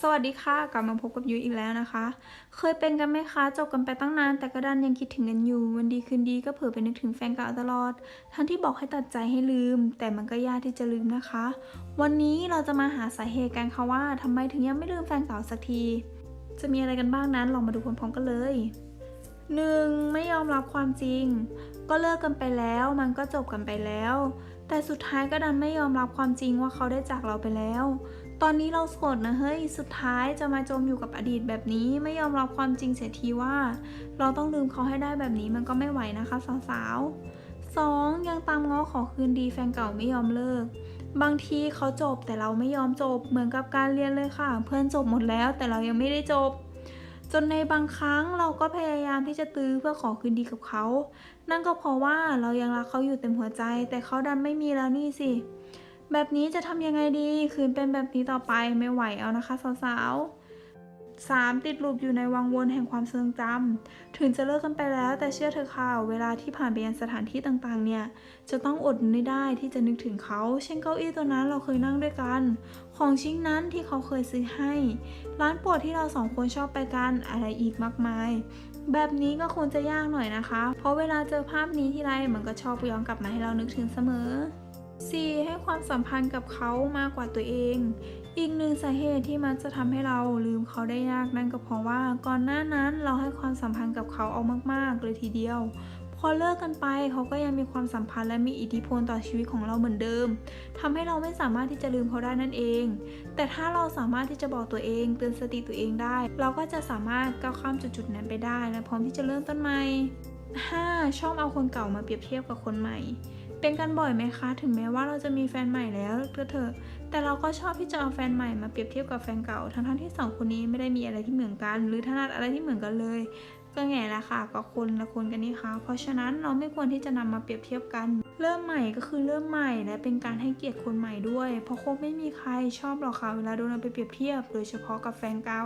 สวัสดีค่ะ กลับมาพบกับยุ้ยอีกแล้วนะคะ เคยเป็นกันไหมคะ จบกันไปตั้งนาน แต่ก็ดันยังคิดถึงกันอยู่ วันดีคืนดีก็เผลอไปนึกถึงแฟนเก่าตลอด ทั้งที่บอกให้ตัดใจให้ลืม แต่มันก็ยากที่จะลืมนะคะ วันนี้เราจะมาหาสาเหตุกันค่ะว่าทำไมถึงยังไม่ลืมแฟนเก่าสักที จะมีอะไรกันบ้างนั้นลองมาดูพร้อมๆกันเลย 1. ไม่ยอมรับความจริง ก็เลิกกันไปแล้ว มันก็จบกันไปแล้ว แต่สุดท้ายก็ดันไม่ยอมรับความจริงว่าเขาได้จากเราไปแล้ว ตอนนี้เราโสดนะเฮ้ย สุดท้ายจะมาจมอยู่กับอดีตแบบนี้ไม่ยอมรับความจริงเสียทีว่า เราต้องลืมเขาให้ได้แบบนี้มันก็ไม่ไหวนะคะสาวๆ 2. ยังตามง้อขอคืนดีแฟนเก่าไม่ยอมเลิก บางทีเขาจบแต่เราไม่ยอมจบเหมือนกับการเรียนเลยค่ะ เพื่อนจบหมดแล้วแต่เรายังไม่ได้จบ จนในบางครั้งเราก็พยายามที่จะตื้อเพื่อขอคืนดีกับเขา นั่นก็เพราะว่าเรายังรักเขาอยู่เต็มหัวใจ แต่เขาดันไม่มีแล้วนี่สิ แบบนี้จะทำยังไงดี คืนเป็นแบบนี้ต่อไปไม่ไหวเอานะคะสาวๆ 3. ติดลูปอยู่ในวังวนแห่งความทรงจำ ถึงจะเลิกกันไปแล้วแต่เชื่อเธอค่ะเวลาที่ผ่านไปยังสถานที่ต่างๆ เนี่ย จะต้องอดไม่ได้ที่จะนึกถึงเขา เช่นเก้าอี้ตัวนั้นเราเคยนั่งด้วยกัน ของชิ้นนั้นที่เขาเคยซื้อให้ ร้านโปรดที่เราสองคนชอบไปกันอะไรอีกมากมาย แบบนี้ก็คงจะยากหน่อยนะคะ เพราะเวลาเจอภาพนี้ที่ไรมันก็ชอบย้อนกลับมาให้เรานึกถึงเสมอ 4. ให้ความสัมพันธ์กับเขามากกว่าตัวเอง อีกหนึ่งสาเหตุที่มันจะทำให้เราลืมเขาได้ยากนั่นก็เพราะว่าก่อนหน้านั้นเราให้ความสัมพันธ์กับเขาเอามากๆ เลยทีเดียว พอเลิกกันไปเขาก็ยังมีความสัมพันธ์และมีอิทธิพลต่อชีวิตของเราเหมือนเดิมทำให้เราไม่สามารถที่จะลืมเขาได้นั่นเอง แต่ถ้าเราสามารถที่จะบอกตัวเองเตือนสติตัวเองได้ เราก็จะสามารถก้าวข้ามจุดๆนั้นไปได้ และพร้อมที่จะเริ่มต้นใหม่ 5. ชอบเอาคนเก่ามาเปรียบเทียบกับคนใหม่ เป็นกันบ่อยไหมคะ ถึงแม้ว่าเราจะมีแฟนใหม่แล้วก็เถอะ แต่เราก็ชอบที่จะเอาแฟนใหม่มาเปรียบเทียบกับแฟนเก่า ทั้งๆที่สองคนนี้ไม่ได้มีอะไรที่เหมือนกัน หรือถนัดอะไรที่เหมือนกันเลย ก็แง่ละค่ะก็คนละคนกันนี่คะเพราะฉะนั้นเราไม่ควรที่จะนำมาเปรียบเทียบกัน เริ่มใหม่ก็คือเริ่มใหม่และเป็นการให้เกียรติคนใหม่ด้วย เพราะคงไม่มีใครชอบหรอกค่ะเวลาโดนเอาไปเปรียบเทียบ โดยเฉพาะกับแฟนเก่า